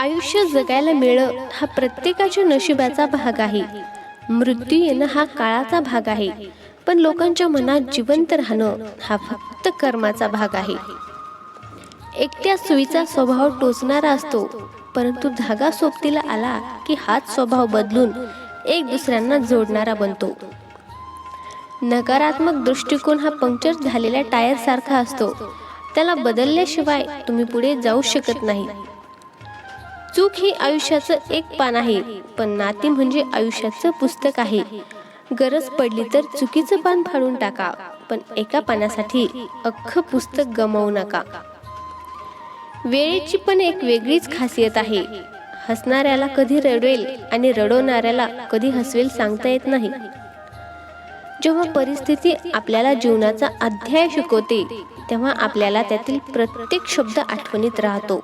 आयुष्य जगायला मिळणं हा प्रत्येकाच्या नशिबाचा भाग आहे. मृत्यू येणं हा काळाचा भाग आहे. पण लोकांच्या मनात जिवंत राहणं हा फक्त कर्माचा भाग आहे. एकट्या सुईचा स्वभाव टोचणारा असतो परंतु धागा सोबतीला आला की हाच स्वभाव बदलून एक दुसऱ्यांना जोडणारा बनतो. नकारात्मक दृष्टिकोन हा पंक्चर झालेल्या टायर सारखा असतो. त्याला बदलल्याशिवाय तुम्ही पुढे जाऊ शकत नाही. चूक ही आयुष्याचं एक पान आहे पण नाती म्हणजे आयुष्याचं पुस्तक आहे. गरज पडली तर चुकीचं पान फाडून टाका पण एका पानासाठी अख्खं पुस्तक गमावू नका. वेळेची पण एक वेगळीच खासियत आहे. हसणाऱ्याला कधी रडवेल आणि रडवणाऱ्याला कधी हसवेल सांगता येत नाही. जेव्हा परिस्थिती आपल्याला जीवनाचा अध्याय शिकवते तेव्हा आपल्याला त्यातील प्रत्येक शब्द आठवणीत राहतो.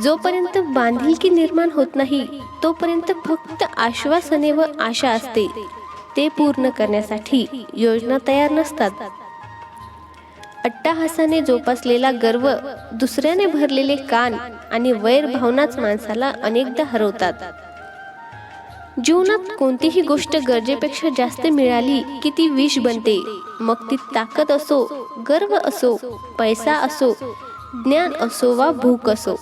जोपर्यंत बांधिलकी निर्माण होत नाही तोपर्यंत फक्त आश्वासने व आशा असते. ते पूर्ण करण्यासाठी योजना तयार नसतात. अट्टाहासाने जोपासलेला गर्व दुसऱ्याने भरलेले कान आणि वैर भावनाच माणसाला अनेकदा हरवतात. जीवनात कोणतीही गोष्ट गरजेपेक्षा जास्त मिळाली की ती विष बनते. मग ती ताकद असो गर्व असो पैसा असो ज्ञान असो वा भूक असो.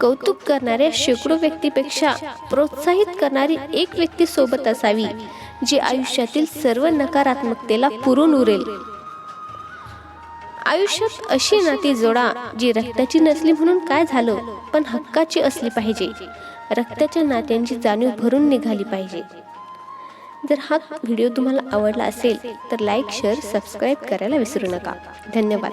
कौतुक करणाऱ्या शेकडो व्यक्तीपेक्षा प्रोत्साहित करणारी एक व्यक्ती सोबत असावी जी आयुष्यातील सर्व नकारात्मकतेला पुरून उरेल. आयुष्यात अशी नाती जोडा जी रक्ताची नसली म्हणून काय झालं पण हक्काची असली पाहिजे. रक्ताच्या नात्यांची जाणीव भरून निघाली पाहिजे. जर हा व्हिडिओ तुम्हाला आवडला असेल तर लाईक शेअर सबस्क्राईब करायला विसरू नका. धन्यवाद.